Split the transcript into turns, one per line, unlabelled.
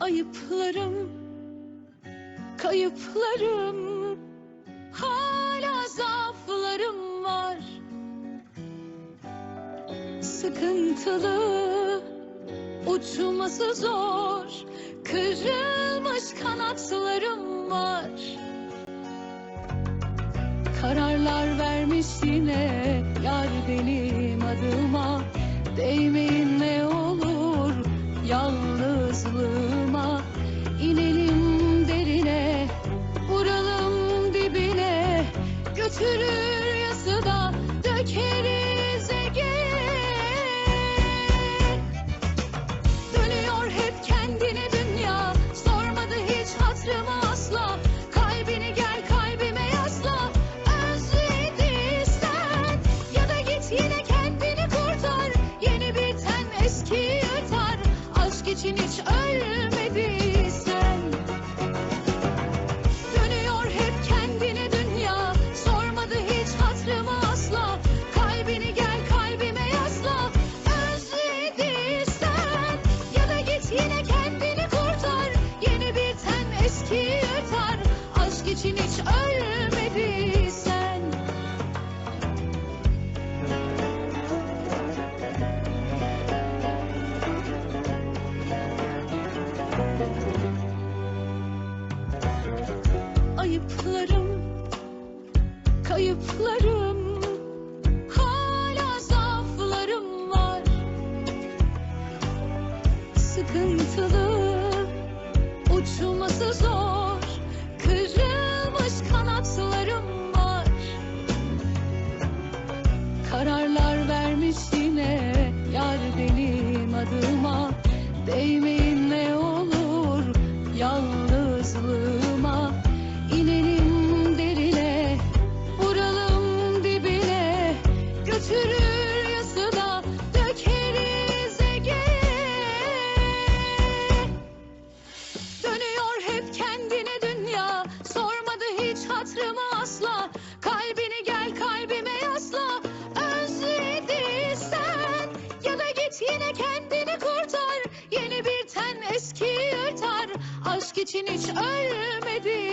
Ayıplarım, kayıplarım, hala zaaflarım var. Sıkıntılı, uçması zor, kırılmış kanatlarım var. Kararlar vermiş yine yar benim adıma Değmeyin ne olur yalnızlığıma için hiç ölmediysen Ayıplarım, kayıplarım, hala zaaflarım var. Sıkıntılı, uçması zor, kırılmış kanatlarım var. Kararlar vermiş yine yar benim adıma Değmeyin hiç hatırımı asla. Kalbini gel kalbime yasla. Özlediysen Ya da git yine kendini kurtar. Yeni biten eski yutar Aşk için hiç ölmediysen